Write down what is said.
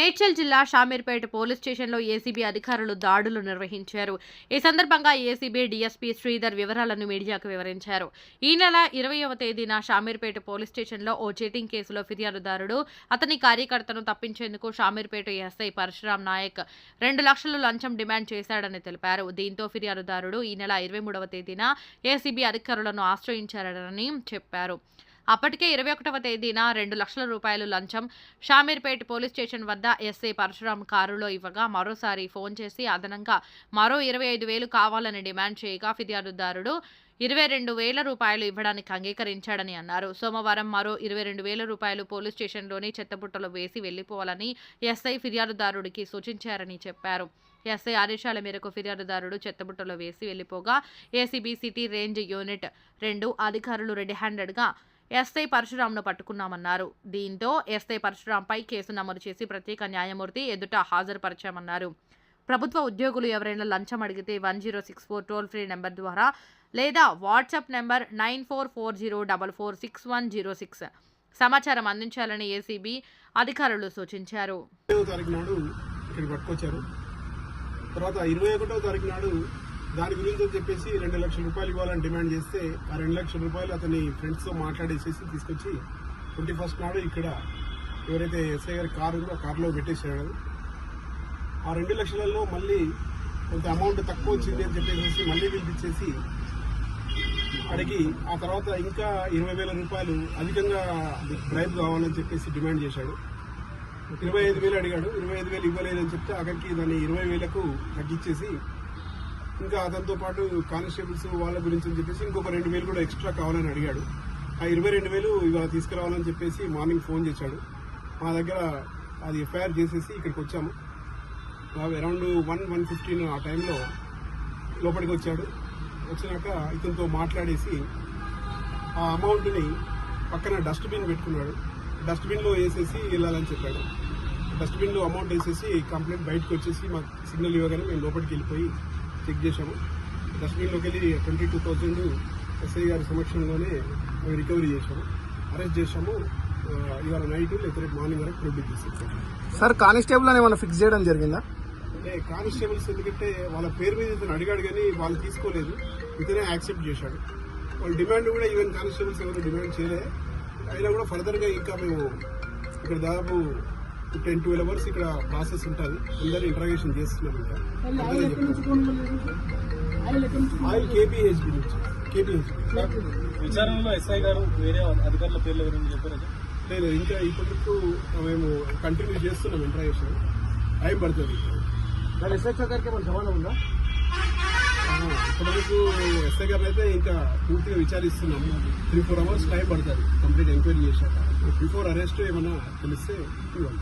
మేడ్చల్ జిల్లా షామీర్పేట పోలీస్ స్టేషన్లో ఏసీబీ అధికారులు దాడులు నిర్వహించారు. ఈ సందర్భంగా ఏసీబీ డీఎస్పీ శ్రీధర్ వివరాలను మీడియాకు వివరించారు. ఈ నెల ఇరవయవ తేదీన షామీర్పేట పోలీస్ స్టేషన్లో ఓ చీటింగ్ కేసులో ఫిర్యాదుదారుడు అతని కార్యకర్తను తప్పించేందుకు షామీర్పేట ఎస్ఐ పరశురాం నాయక్ రెండు లక్షలు లంచం డిమాండ్ చేశాడని తెలిపారు. దీంతో ఫిర్యాదుదారుడు ఈ నెల ఇరవై మూడవ తేదీన ఏసీబీ అధికారులను ఆశ్రయించారని చెప్పారు. అప్పటికే ఇరవై ఒకటవ తేదీన రెండు లక్షల రూపాయలు లంచం. షామీర్పేట్ పోలీస్ స్టేషన్ వద్ద ఎస్ఐ పరశురాం కారులో ఇవ్వగా మరోసారి ఫోన్ చేసి అదనంగా మరో ఇరవై ఐదు వేలు కావాలని డిమాండ్ చేయగా ఫిర్యాదుదారుడు ఇరవై రెండు వేల రూపాయలు ఇవ్వడానికి అంగీకరించాడని అన్నారు. సోమవారం మరో ఇరవై రెండు వేల రూపాయలు పోలీస్ స్టేషన్లోని చెత్తబుట్టలో వేసి వెళ్ళిపోవాలని ఎస్ఐ ఫిర్యాదుదారుడికి సూచించారని చెప్పారు. ఎస్ఐ ఆదేశాల మేరకు ఫిర్యాదుదారుడు చెత్తబుట్టలో వేసి వెళ్ళిపోగా ఏసీబీ సిటీ రేంజ్ యూనిట్ రెండు అధికారులు రెడీ హ్యాండెడ్గా ఎస్ఐ పరశురాంను పట్టుకున్నామన్నారు. దీంతో ఎస్ఐ పరశురాంపై కేసు నమోదు చేసి ప్రత్యేక న్యాయమూర్తి ఎదుట హాజరుపరిచామన్నారు. ప్రభుత్వ ఉద్యోగులు ఎవరైనా లంచం అడిగితే one zero six four toll free number ద్వారా లేదా WhatsApp number nine four four zero double four six one zero six సమాచారం అందించాలని ఏసీబీ అధికారులు సూచించారు. తారీఖు నాడు ఇక్కడ పట్టుకొచ్చారు. తర్వాత ఇరవై ఒకటో తారీఖు నాడు దాని గురించి అని చెప్పేసి రెండు లక్షల రూపాయలు ఇవ్వాలని డిమాండ్ చేస్తే ఆ రెండు లక్షల రూపాయలు అతని ఫ్రెండ్స్తో మాట్లాడేసేసి తీసుకొచ్చి ట్వంటీ ఫస్ట్ నాడు ఇక్కడ ఎవరైతే ఎస్ఐ గారి కారు ఉందో ఆ కారులో పెట్టేసాడు ఆ రెండు లక్షలలో మళ్ళీ కొంత అమౌంట్ తక్కువ వచ్చింది అని చెప్పేసి మళ్ళీ పిలిపించేసి అడిగి ఆ తర్వాత ఇంకా ఇరవై వేల రూపాయలు అధికంగా బ్రైబ్ కావాలని చెప్పేసి డిమాండ్ చేశాడు. ఇరవై ఐదు వేలు అడిగాడు. ఇరవై ఐదు వేలు ఇవ్వలేదని చెప్తే అక్కడికి దాన్ని ఇరవై వేలకు తగ్గించేసి ఇంకా అతనితో పాటు కానిస్టేబుల్స్ వాళ్ళ గురించి అని చెప్పేసి ఇంకొక రెండు వేలు కూడా ఎక్స్ట్రా కావాలని అడిగాడు. ఆ ఇరవై రెండు వేలు ఇవాళ తీసుకురావాలని చెప్పేసి మార్నింగ్ ఫోన్ చేశాడు. మా దగ్గర అది ఎఫ్ఐఆర్ చేసేసి ఇక్కడికి వచ్చాము. అరౌండ్ వన్ వన్ ఫిఫ్టీన్ ఆ టైంలో లోపలికి వచ్చాడు. వచ్చినాక ఇతనితో మాట్లాడేసి ఆ అమౌంట్ని పక్కన డస్ట్బిన్ పెట్టుకున్నాడు. డస్ట్బిన్లో వేసేసి వెళ్ళాలని చెప్పాడు. డస్ట్బిన్లో అమౌంట్ వేసేసి కంప్లైంట్ బయటకు వచ్చేసి మాకు సిగ్నల్ ఇవ్వగానే మేము లోపలికి వెళ్ళిపోయి చెక్ చేశాము. డస్ట్బిన్లోకి వెళ్ళి ట్వంటీ టూ థౌజండ్ ఎస్ఐ గారి సమక్షంలోనే మేము రికవరీ చేశాము. అరెస్ట్ చేశాము. ఇవాళ నైట్ లేకపోతే రేపు మార్నింగ్ వరకు ప్రొడ్యూస్ చేసేసాము సార్ కానిస్టేబుల్ అని ఏమైనా ఫిక్స్ చేయడం జరిగిందా? అంటే కానిస్టేబుల్స్ ఎందుకంటే వాళ్ళ పేరు మీద ఇతను అడిగాడు కానీ వాళ్ళు తీసుకోలేదు. ఇతనే యాక్సెప్ట్ చేశాడు. వాళ్ళ డిమాండ్ కూడా ఈవెన్ కానిస్టేబుల్స్ ఎవరు డిమాండ్ చేయలే. అయినా కూడా ఫర్దర్గా ఇంకా మేము ఇక్కడ దాదాపు టెన్ ట్వెల్వ్ అవర్స్ ఇక్కడ ప్రాసెస్ ఉంటుంది. అందరు ఇంటరాగేషన్ చేస్తున్నాం ఇంకా. ఆయిల్ కేపీహెచ్బి నుంచి కేపీహెచ్బి విచారణలో ఎస్ఐ గారు వేరే అధికారుల పేర్లు ఎవరైనా చెప్పారు? లేదు ఇంకా ఇప్పటికు మేము కంటిన్యూ చేస్తున్నాం ఇంటరాగేషన్ టైం పడుతుంది. ఎస్హెచ్ఓ గారికి ఏమైనా సమానం ఉందా? ఇప్పటివరకు ఎస్ఐ గారిని అయితే ఇంకా పూర్తిగా విచారిస్తున్నాం. త్రీ ఫోర్ అవర్స్ టైం పడుతుంది. కంప్లీట్ ఎంక్వైరీ చేశాక. బిఫోర్ అరెస్ట్ ఏమైనా తెలిస్తే ఇవ్వాలి